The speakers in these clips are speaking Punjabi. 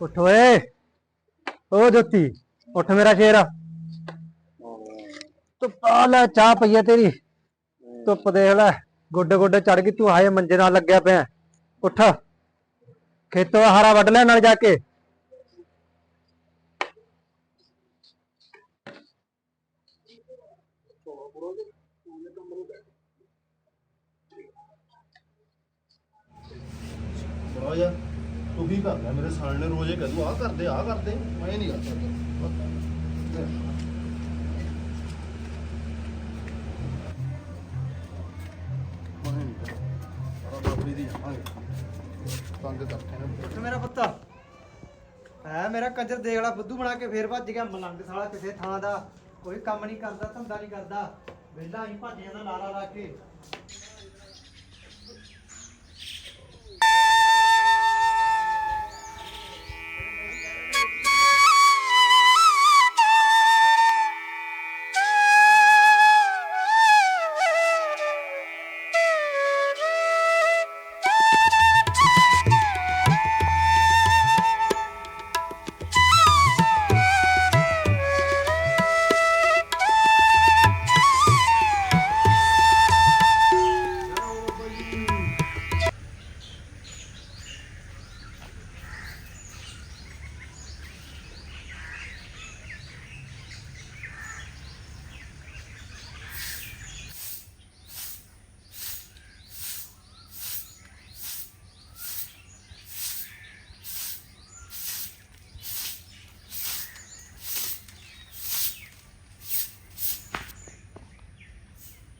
उठोए ओ ज्योति ਉੱਠ ਮੇਰਾ ਸ਼ੇਰ। ਧੁੱਪ ਆ ਲੈ, ਚਾਹ ਪਈਆ ਤੇਰੀ। ਧੁੱਪ ਦੇਖ ਲੈ, ਗੋਡੇ ਗੋਡੇ ਚੜ ਗਈ ਤੂੰ, ਹਾਏ ਮੰਜੇ ਨਾਲ ਲੱਗਿਆ ਪਿਆ। ਉੱਠ। ਖੇਤੋਂ ਹਾਰਾ ਵੱਢ ਲੈ ਨਾਲ ਜਾ ਕੇ। ਬੜਾ ਯਾਰ, ਤੂੰ ਕੀ ਕਰਦਾ? ਮੇਰੇ ਸਾਲ ਨੇ ਰੋਜ਼ ਇਹ ਕਹਦੂ, ਆਹ ਕਰਦੇ ਆਹ ਕਰਦੇ। ਮੈਂ ਨਹੀਂ ਕਰ ਸਕਦਾ ਤੰਗ ਕਰਤੇ ਨੇ ਉੱਠ ਮੇਰਾ ਪੁੱਤ। ਹੈ ਮੇਰਾ ਕੰਜਰ ਦੇਖ ਬੁੱਧੂ ਬਣਾ ਕੇ ਫੇਰ ਭੱਜ ਗਿਆ। ਮਲੰਗ ਸਾਲਾ ਕਿਸੇ ਥਾਂ ਦਾ ਕੋਈ ਕੰਮ ਨਹੀਂ ਕਰਦਾ, ਧੰਦਾ ਨਹੀਂ ਕਰਦਾ। ਵਿਹਲਾ ਹੀ ਭੱਜ ਜਾਂਦਾ ਲਾਲਾ ਲਾ ਕੇ।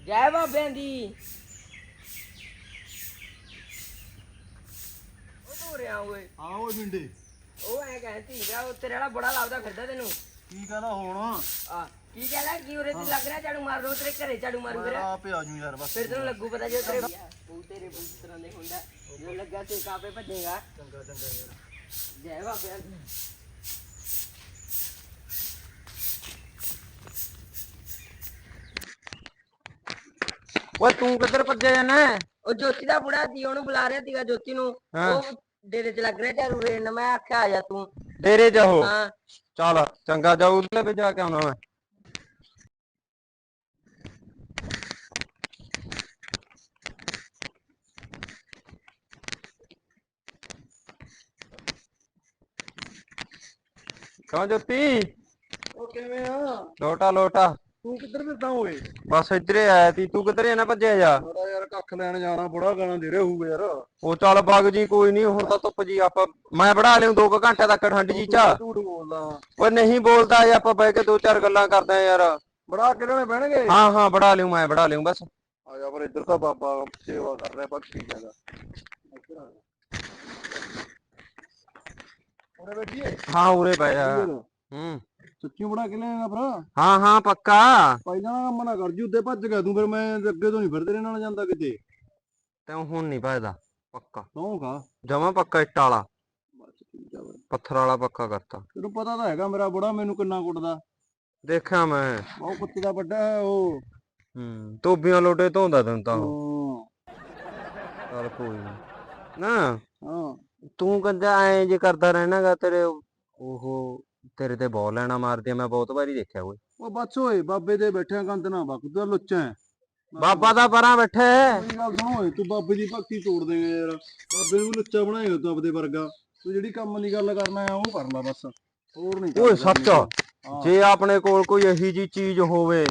ਜੈ ਬਾਬਿਆਂ ਦੀ। ਉਹ ਤੂੰ ਰਿਆ ਓਏ। ਓਏ ਮਿੰਡੇ ਉਹ ਐ ਕਹਿੰਦੀ ਸੀਗਾ ਉਹ ਤੇਰੇ ਵਾਲਾ ਬੜਾ ਲਾਉਦਾ ਫਿਰਦਾ ਤੈਨੂੰ। ਕੀ ਕਹਦਾ ਹੁਣ? ਆ ਕੀ ਕਹਿੰਦਾ? ਕੀ ਉਰੇ ਤੇ ਲੱਗ ਰਿਹਾ ਝਾੜੂ ਮਾਰ ਰੋ ਤੇਰੇ ਘਰੇ ਝਾੜੂ ਮਾਰੂ ਫਿਰ ਆਪੇ ਆ ਜੂ ਯਾਰ ਬਸ। ਫਿਰ ਤੈਨੂੰ ਲੱਗੂ ਪਤਾ ਜੇ ਤੇਰੇ ਉਹ ਤੇਰੇ ਬੂਤ ਤਰ੍ਹਾਂ ਦੇ ਹੁੰਦਾ। ਜੋ ਲੱਗਾ ਤੇ ਕਾਪੇ ਭੱਜੇਗਾ। ਚੰਗਾ ਚੰਗਾ ਯਾਰ। ਜੈ ਬਾਬਿਆਂ ਦੀ। ਓਏ ਤੂੰ ਕਿੱਧਰ ਭੱਜਿਆ ਜਾਣਾ ਉਹ ਜੋਤੀ ਦਾ ਬੁੜਾ ਦੀ ਉਹਨੂੰ ਬੁਲਾ ਰਿਹਾ ਸੀਗਾ ਜੋਤੀ ਨੂੰ। ਹਾਂ। ਉਹ ਡੇਰੇ 'ਚ ਲੱਗ ਰਿਹਾ ਝਾੜੂ ਰੇਣ ਮੈਂ ਆਖਿਆ ਆ ਜਾ ਤੂੰ। ਡੇਰੇ ਜਾ ਹੋ। ਚੱਲ ਚੰਗਾ ਜਾਊ ਲੈ ਵੀ ਜਾ ਕੇ ਆਉਣਾ ਮੈਂ। ਕਹਾਂ ਜੋਤੀ? ਉਹ ਕਿਵੇਂ ਆ? ਲੋਟਾ ਲੋਟਾ। ਤੂੰ ਕਿੱਧਰ ਫਿਰਦਾ ਓਏ? ਬਸ ਇੱਧਰੇ ਆਇਆ ਤੀ ਤੂੰ ਕਿੱਧਰੇ ਨਾ ਭੱਜਿਆ ਜਾ? ਬੜਾ ਯਾਰ ਕੱਖ ਲੈਣ ਜਾਣਾ ਬੜਾ ਗਾਣਾ ਦੇ ਰਿਹਾ ਹੋਊਗਾ ਯਾਰ। ਉਹ ਚੱਲ ਬਗ ਜੀ ਕੋਈ ਨਹੀਂ ਹੁਣ ਤਾਂ ਧੁੱਪ ਜੀ ਆਪਾਂ ਮੈਂ ਬੜਾ ਲਿਆ 2 ਘੰਟੇ ਤੱਕ ਠੰਡ ਜੀ ਚ ਝੂਠ ਬੋਲਦਾ। ਓਏ ਨਹੀਂ ਬੋਲਦਾ ਇਹ ਆਪਾਂ ਬਹਿ ਕੇ ਦੋ ਚਾਰ ਗੱਲਾਂ ਕਰਦੇ ਆ ਯਾਰ। ਬੜਾ ਕਿਹੜੇ ਬਹਿਣਗੇ ਹਾਂ ਹਾਂ ਬੜਾ ਲਿਓ ਮੈਂ ਬੜਾ ਲਿਓ ਬਸ। ਆ ਜਾ ਪਰ ਇੱਧਰ ਤਾਂ ਬਾਬਾ ਸੇਵਾ ਕਰ ਰਿਹਾ ਭਗਤੀ ਜਗਾ ਉਰੇ ਬੈਠੀਏ? ਹਾਂ ਉਰੇ ਜਾ। ਹੂੰ। ਸੱਚੀ ਬਣਾ ਕੇ ਲਿਆਏਗਾ ਭਰਾ। ਹਾਂ ਹਾਂ ਪੱਕਾ। ਪਹਿਲਾਂ ਕੰਮ ਨਾ ਕਰ ਜੀ ਉੱਤੇ ਭੱਜ ਗਿਆ ਤੂੰ ਫਿਰ ਮੈਂ ਅੱਗੇ ਤੋਂ ਨਹੀਂ ਫਿਰ ਤੇਰੇ ਨਾਲ ਜਾਂਦਾ ਕਿਤੇ। ਤੈਨੂੰ ਹੁਣ ਨਹੀਂ ਭਜਦਾ ਪੱਕਾ। ਖਾ। ਜਮਾ ਪੱਕਾ ਇੱਟ ਵਾਲਾ। ਬਸ ਠੀਕ ਆ ਫਿਰ ਪੱਥਰ ਵਾਲਾ ਪੱਕਾ ਕਰਤਾ। ਤੈਨੂੰ ਪਤਾ ਤਾਂ ਹੈਗਾ ਮੇਰਾ ਬੁੜਾ ਮੈਨੂੰ ਕਿੰਨਾ ਕੁੱਟਦਾ। ਦੇਖਿਆ ਮੈਂ। ਉਹ ਕੁੱਤੇ ਦਾ ਵੱਡਾ ਹੈ ਉਹ। ਹੂੰ ਤੋਬੀਆਂ ਲੋਟੇ ਧੋਂਦਾ ਤੈਨੂੰ ਤਾਂ। ਉਹ। ਹਾਂ। ਚੱਲ ਕੋਈ ਨੀ। ਨਾ ਹਾਂ। ਤੂੰ ਕਹਿੰਦਾ ਐ ਜੇ ਕਰਦਾ ਰਹਿਣਾਗਾ ਤੇਰੇ ਉਹ ਤੇਰੇ ਤੇ ਬਹੁਤ ਲੈਣਾ ਮਾਰਦੀ ਆ ਮੈਂ ਬਹੁਤ ਵਾਰੀ ਦੇਖਿਆ ਓਏ। ਉਹ ਬਸ ਓਏ ਬਾਬੇ ਦੇ ਬੈਠਿਆ ਕੰਦ ਨਾ ਬਕ ਤੂੰ ਤਾਂ ਲੁੱਚਾ ਹੈ ਬਾਬਾ ਦਾ ਪਰਾਂ ਬੈਠੇ ਮੇਰੀ ਗੱਲ ਸੁਣ ਓਏ ਤੂੰ ਬਾਬੇ ਦੀ ਭਗਤੀ ਤੋੜ ਦੇਂਗਾ ਯਾਰ। ਬਾਬੇ ਨੂੰ ਲੁੱਚਾ ਬਣਾਏਗਾ ਤੂੰ ਆਪਦੇ ਵਰਗਾ। ਤੂੰ ਜਿਹੜੀ ਕੰਮ ਦੀ ਗੱਲ ਕਰਨਾ ਆ ਉਹ ਕਰ ਲੈ ਬਸ। ਹੋਰ ਨਹੀਂ ਓਏ ਸੱਚ ਹਾਂ, ਜੇ ਆਪਣੇ ਕੋਲ ਕੋਈ ਇਹੀ ਜੀ ਚੀਜ਼ ਹੋਵੇ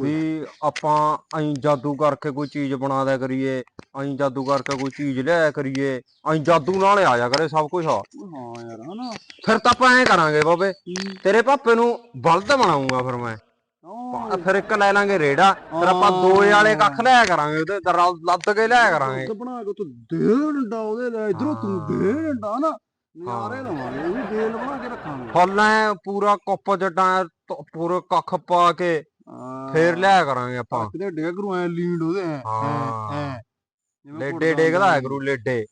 ਵੀ ਆਪਾਂ ਐਂ ਜਾਦੂ ਕਰਕੇ ਕੋਈ ਚੀਜ਼ ਬਣਾ ਦਿਆ ਕਰੀਏ ਐਂ ਜਾਦੂ ਕਰਕੇ ਕੋਈ ਚੀਜ਼ ਲਿਆਇਆ ਕਰੀਏ ਐਂ ਜਾਦੂ ਨਾਲ ਆ ਜਾ ਕਰੇ ਸਭ ਕੁਝ ਹਾਂ ਯਾਰ ਹਨਾ। ਫਿਰ ਤਾਂ ਆਪਾਂ ਐਂ ਕਰਾਂਗੇ ਬਾਬੇ ਤੇਰੇ ਪਾਪੇ ਨੂੰ ਬਲਦ ਬਣਾਉਂਗਾ ਫਿਰ ਮੈਂ। ਫਿਰ ਇੱਕ ਲੈ ਲਾਂਗੇ ਰੇੜਾ ਫਿਰ ਆਪਾਂ ਦੋ ਵਾਲੇ ਕੱਖ ਲਿਆ ਕਰਾਂਗੇ ਉਹਦੇ ਤੇ ਲੱਦ ਕੇ ਲਿਆ ਕਰਾਂਗੇ। ਤੇ ਬਣਾ ਕੇ ਤੂੰ ਦੇ ਡੰਡਾ ਉਹਦੇ ਲੈ ਇਧਰੋਂ ਤੂੰ ਦੇ ਡੰਡਾ ਨਾ। ਨਿਆਰੇ ਲਵਾਂਗੇ ਉਹ ਵੀ ਬੇਲ ਬਣਾ ਕੇ ਰੱਖਾਂਗੇ। ਫੁੱਲ ਪੂਰਾ ਕੁੱਪ ਜੱਟਾਂ ਪੂਰੇ ਕੱਖ ਪਾ ਕੇ ਫੇਰ ਲਿਆ ਕਰਾਂਗੇ ਆਪਾਂ। ਕਿਤੇ ਡੇਗ ਰੂ ਐ ਲੀਂਡ ਉਹਦੇ ਐ ਹਾਂ। ਲੇਡੇ ਡੇਗਦਾ ਹੈ ਗੁਰੂ ਲੇਡੇ।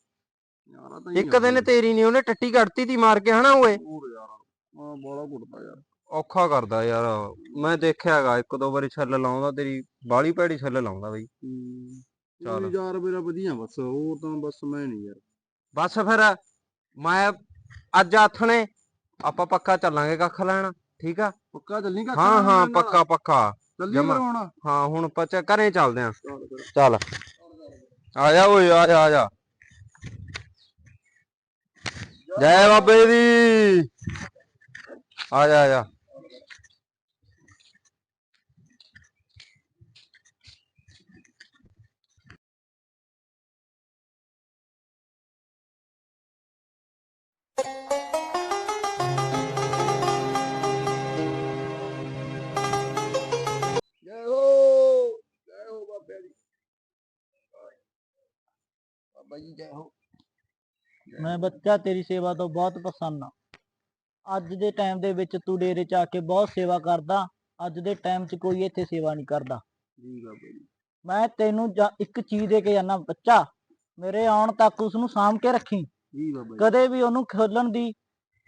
ਇੱਕ ਦਿਨ ਤੇਰੀ ਨਹੀਂ ਉਹਨੇ ਟੱਟੀ ਕੱਢਤੀ ਤੀ ਮਾਰ ਕੇ ਹਨਾ ਓਏ? ਬੋਲਾ ਯਾਰ ਔਖਾ ਕਰਦਾ ਯਾਰ। ਮੈਂ ਦੇਖਿਆਗਾ ਇੱਕ ਦੋ ਵਾਰੀ ਛੱਲ ਲਾਉਂਦਾ ਤੇਰੀ ਬਾਲੀ ਭੈੜੀ ਛੱਲ ਲਾਉਂਦਾ ਬਈ। ਚੱਲ। ਚੱਲ ਯਾਰ ਮੇਰਾ ਵਧੀਆ ਬਸ ਉਹ ਤਾਂ ਬਸ ਮੈਂ ਨਹੀਂ ਯਾਰ। ਬਸ ਫਿਰ ਮੈਂ ਅੱਜ ਆਥਣੇ ਆਪਾਂ ਪੱਕਾ ਚੱਲਾਂਗੇ ਕੱਖ ਲੈਣ। ਠੀਕ ਆ? ਪੱਕਾ ਚੱਲੀ ਕਾ ਹਾਂ ਹਾਂ ਪੱਕਾ ਪੱਕਾ। ਚੱਲੀ। ਫਿਰ ਹੁਣ ਹਾਂ ਹੁਣ ਆਪਾਂ ਚ- ਘਰੇ ਚੱਲਦੇ ਆਂ। ਚੱਲ ਆ ਜਾ ਓਏ ਆ ਜਾ ਆ ਜਾ ਜੈ ਬਾਬੇ ਦੀ। ਆ ਜਾ ਆ ਜੈ ਬਾਬਾ ਜੀ ਜੈ ਹੋ। ਮੈਂ ਬੱਚਾ ਤੇਰੀ ਸੇਵਾ ਤੋਂ ਬਹੁਤ ਪ੍ਰਸੰਨ ਹਾਂ। ਅੱਜ ਦੇ ਟਾਈਮ ਦੇ ਵਿੱਚ ਤੂੰ ਡੇਰੇ 'ਚ ਆ ਕੇ ਬਹੁਤ ਸੇਵਾ ਕਰਦਾ। ਅੱਜ ਦੇ ਟਾਈਮ 'ਚ ਕੋਈ ਇੱਥੇ ਸੇਵਾ ਨਹੀਂ ਕਰਦਾ। ਜੀ ਬਾਬਾ ਜੀ ਮੈਂ ਤੈਨੂੰ ਜਾ- ਇੱਕ ਚੀਜ਼ ਦੇ ਕੇ ਜਾਣਾ ਬੱਚਾ। ਮੇਰੇ ਆਉਣ ਤੱਕ ਉਸ ਨੂੰ ਸਾਂਭ ਕੇ ਰੱਖੀ। ਜੀ ਬਾਬਾ ਜੀ ਕਦੇ ਵੀ ਉਹਨੂੰ ਖੋਲਣ ਦੀ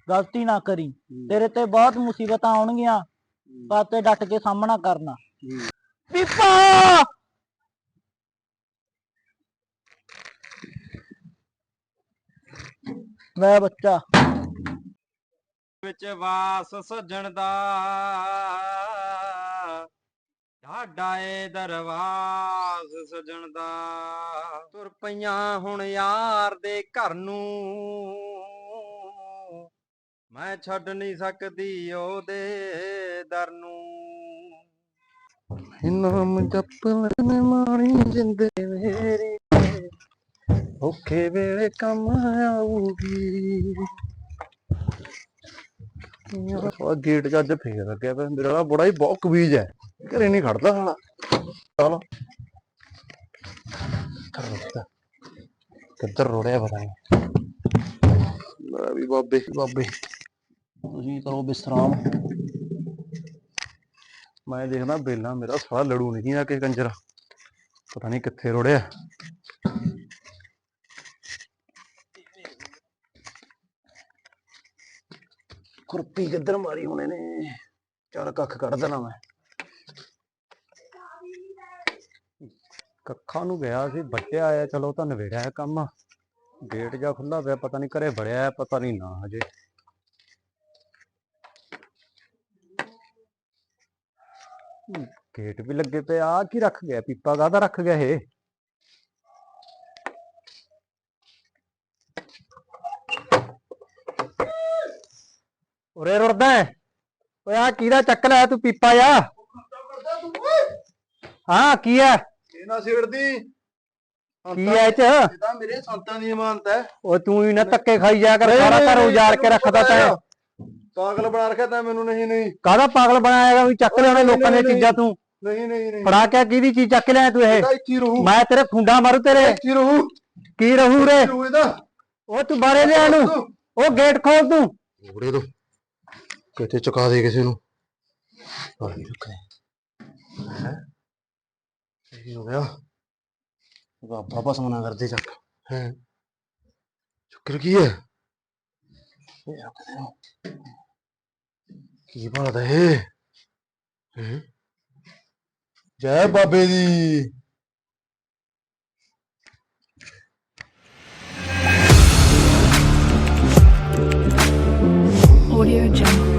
ਗਲਤੀ ਨਾ ਕਰੀ। ਤੇਰੇ ਤੇ ਬਹੁਤ ਮੁਸੀਬਤਾਂ ਆਉਣਗੀਆਂ। ਪਰ ਤੇ ਡਟ ਕੇ ਸਾਹਮਣਾ ਕਰਨਾ। ਜੀ। ਪੀਪਾ ਮੈਂ ਬੱਚਾ। ਵਿੱਚ ਵਾਸ ਸੱਜਣ ਦਾ। ਢਾਡਾ ਏ ਦਰਵਾਸ ਸੱਜਣ ਦਾ। ਤੁਰ ਪਈਆਂ ਹੁਣ ਯਾਰ ਦੇ ਘਰ ਨੂੰ। ਮੈਂ ਛੱਡ ਨਹੀਂ ਸਕਦੀ ਉਹਦੇ ਦਰ ਨੂੰ। ਨਾਮ ਜਪ ਲੈਣੇ ਮਾਣੀ ਜਿੰਦੇ ਮੇਰੀ ਔਖੇ ਵੇਲੇ ਕੰਮ ਆਊਗੀ। ਆ ਗੇਟ 'ਚ ਅੱਜ ਫੇਰ ਲੱਗਿਆ ਪਿਆ। ਮੇਰਾ ਵਾਲਾ ਬੜਾ ਹੀ ਬਹੁਤ ਕਬੀਜ ਹੈ। ਘਰੇ ਨਹੀਂ ਖੜਦਾ ਸਾਲਾ। ਚਲ। ਕਿੱਧਰ ਰੋੜਿਆ ਪਤਾ ਨਹੀਂ ਲੈ ਵੀ ਬਾਬੇ ਬਾਬੇ। ਤੁਸੀਂ ਕਰੋ ਵਿਸਰਾਮ। ਮੈਂ ਦੇਖਦਾ ਬੇਲਾ ਮੇਰਾ ਸਾਲਾ ਲੜੂ ਨਹੀਂ ਆ ਕੇ ਕੰਜਰ। ਪਤਾ ਨਹੀਂ ਕਿੱਥੇ ਰੋੜਿਆ। ਖੁਰਪੀ ਕਿੱਧਰ ਮਾਰੀ ਹੁਣੇ ਨੇ? ਚੱਲ ਕੱਖ ਕੱਢ ਦੇਣਾ ਮੈਂ। ਕੱਖਾਂ ਨੂੰ ਗਿਆ ਸੀ, ਵੱਟਿਆ ਆਇਆ ਚਲੋ ਤਾਂ ਨਵੇੜਿਆ ਕੰਮ। ਗੇਟ ਜਾ ਖੁੱਲਾ ਪਿਆ, ਪਤਾ ਨਹੀਂ ਘਰੇ ਵੜਿਆ ਪਤਾ ਨਹੀਂ ਨਾ ਹਜੇ। ਗੇਟ ਵੀ ਲੱਗੇ ਪਏ ਆ ਕੀ ਰੱਖ ਗਿਆ? ਪੀਪਾ ਕਾਹਦਾ ਰੱਖ ਗਿਆ ਇਹ? ਉਰੇ ਰੁੜਦਾ ਹੈ? ਓਏ ਆ ਕਿਹਦਾ ਚੱਕ ਲਿਆ ਤੂੰ ਪੀਪਾ ਜਾ ਹਾਂ ਕੀ ਹੈ? ਇਹ ਨਾ ਛੇੜਦੀ ਕੀ ਹੈ ਇਹ ਚ? ਇਹ ਤਾਂ ਮੇਰੇ ਸੰਤਾਂ ਦੀ ਇਮਾਨਤ ਹੈ। ਓਏ ਤੂੰ ਹੀ ਨਾ ਧੱਕੇ ਖਾਈ ਜਾ ਕਰ ਨਹੀਂ, ਸਾਰਾ ਘਰ ਉਜਾੜ ਕੇ ਰੱਖਦਾ ਤੈਂ। ਪਾਗਲ ਬਣਾ ਰੱਖਿਆ ਤੈਂ ਮੈਨੂੰ ਨਹੀਂ ਨਹੀਂ। ਕਾਹਦਾ ਪਾਗਲ ਬਣਾਏਗਾ ਵੀ ਚੱਕ ਲਿਆਉਣੇ ਨਹੀਂ, ਲੋਕਾਂ ਦੀਆਂ ਨਹੀਂ, ਚੀਜ਼ਾਂ ਤੂੰ। ਨਹੀਂ ਨਹੀਂ ਨਹੀਂ ਫੜਾ ਕੇ ਕਿਹਦੀ ਚੀਜ਼ ਚੱਕ ਲਿਆ ਤੂੰ ਇਹ? ਮੈਂ ਤੇਰੇ ਖੁੰਡਾ ਮਾਰੂ ਤੇਰੇ। ਹੀ ਰਹੂ। ਕੀ ਰਹੂ ਰੇ ਉਹ ਤੂੰ ਬਾਰੇ ਲਿਆ ਨੂੰ ਉਹ ਗੇਟ ਖੋਲ ਤੂੰ। ਉੜੇ ਦੋ ਕਿਤੇ ਚੁਕਾ ਦੇ ਕਿਸੇ ਨੂੰ ਹਾਂ ਰੁਕੇ ਹੈ ਇਹ ਹੋ ਗਿਆ ਬਾਬਾ ਬਸ ਮਨਾ ਕਰਦੇ ਚੱਕ ਹੈ ਸ਼ੁਕਰ ਕੀ ਹੈ ਇਹ ਕਿਤੇ ਕੀ ਬਾਤ ਹੈ ਹੈ ਜੈ ਬਾਬੇ ਦੀ Audio Jungle.